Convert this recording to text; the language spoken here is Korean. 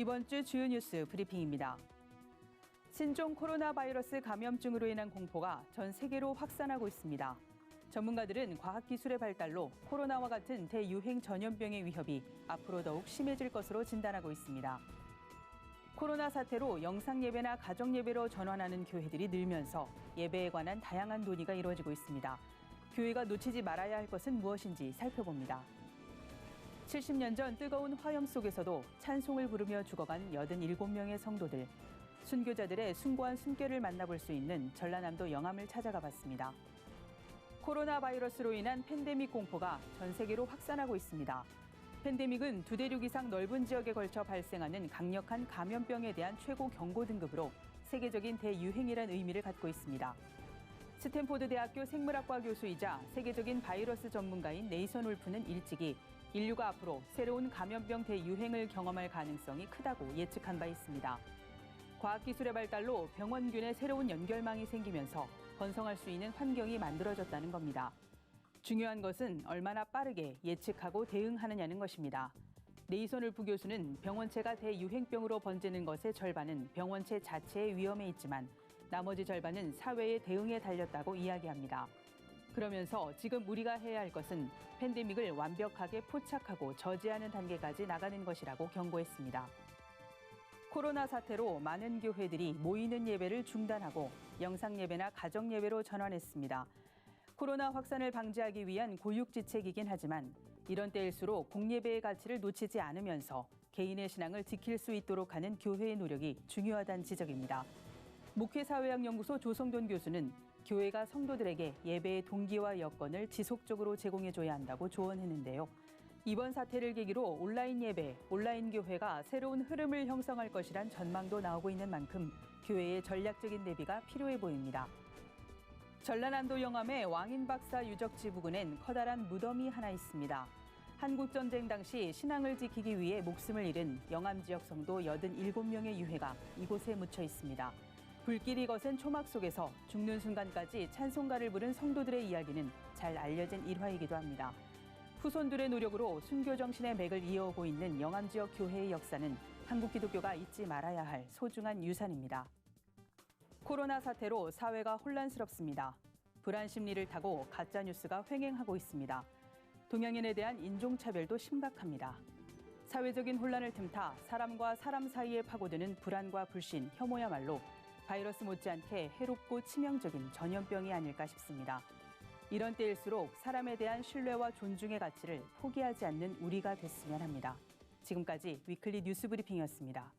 이번 주 주요 뉴스 브리핑입니다. 신종 코로나 바이러스 감염증으로 인한 공포가 전 세계로 확산하고 있습니다. 전문가들은 과학기술의 발달로 코로나와 같은 대유행 전염병의 위협이 앞으로 더욱 심해질 것으로 진단하고 있습니다. 코로나 사태로 영상 예배나 가정 예배로 전환하는 교회들이 늘면서 예배에 관한 다양한 논의가 이루어지고 있습니다. 교회가 놓치지 말아야 할 것은 무엇인지 살펴봅니다. 70년 전 뜨거운 화염 속에서도 찬송을 부르며 죽어간 87명의 성도들. 순교자들의 숭고한 숨결을 만나볼 수 있는 전라남도 영암을 찾아가 봤습니다. 코로나 바이러스로 인한 팬데믹 공포가 전 세계로 확산하고 있습니다. 팬데믹은 두 대륙 이상 넓은 지역에 걸쳐 발생하는 강력한 감염병에 대한 최고 경고 등급으로 세계적인 대유행이란 의미를 갖고 있습니다. 스탠포드 대학교 생물학과 교수이자 세계적인 바이러스 전문가인 네이선 울프는 일찍이 인류가 앞으로 새로운 감염병 대유행을 경험할 가능성이 크다고 예측한 바 있습니다. 과학기술의 발달로 병원균의 새로운 연결망이 생기면서 번성할 수 있는 환경이 만들어졌다는 겁니다. 중요한 것은 얼마나 빠르게 예측하고 대응하느냐는 것입니다. 네이선 울프 교수는 병원체가 대유행병으로 번지는 것의 절반은 병원체 자체의 위험에 있지만 나머지 절반은 사회의 대응에 달렸다고 이야기합니다. 그러면서 지금 우리가 해야 할 것은 팬데믹을 완벽하게 포착하고 저지하는 단계까지 나가는 것이라고 경고했습니다. 코로나 사태로 많은 교회들이 모이는 예배를 중단하고 영상 예배나 가정 예배로 전환했습니다. 코로나 확산을 방지하기 위한 고육지책이긴 하지만 이런 때일수록 공예배의 가치를 놓치지 않으면서 개인의 신앙을 지킬 수 있도록 하는 교회의 노력이 중요하다는 지적입니다. 목회사회학연구소 조성돈 교수는 교회가 성도들에게 예배의 동기와 여건을 지속적으로 제공해줘야 한다고 조언했는데요. 이번 사태를 계기로 온라인 예배, 온라인 교회가 새로운 흐름을 형성할 것이란 전망도 나오고 있는 만큼 교회의 전략적인 대비가 필요해 보입니다. 전라남도 영암의 왕인 박사 유적지 부근엔 커다란 무덤이 하나 있습니다. 한국전쟁 당시 신앙을 지키기 위해 목숨을 잃은 영암 지역 성도 87명의 유해가 이곳에 묻혀 있습니다. 불길이 거센 초막 속에서 죽는 순간까지 찬송가를 부른 성도들의 이야기는 잘 알려진 일화이기도 합니다. 후손들의 노력으로 순교 정신의 맥을 이어오고 있는 영암 지역 교회의 역사는 한국 기독교가 잊지 말아야 할 소중한 유산입니다. 코로나 사태로 사회가 혼란스럽습니다. 불안 심리를 타고 가짜 뉴스가 횡행하고 있습니다. 동양인에 대한 인종차별도 심각합니다. 사회적인 혼란을 틈타 사람과 사람 사이에 파고드는 불안과 불신, 혐오야말로 바이러스 못지않게 해롭고 치명적인 전염병이 아닐까 싶습니다. 이런 때일수록 사람에 대한 신뢰와 존중의 가치를 포기하지 않는 우리가 됐으면 합니다. 지금까지 위클리 뉴스 브리핑이었습니다.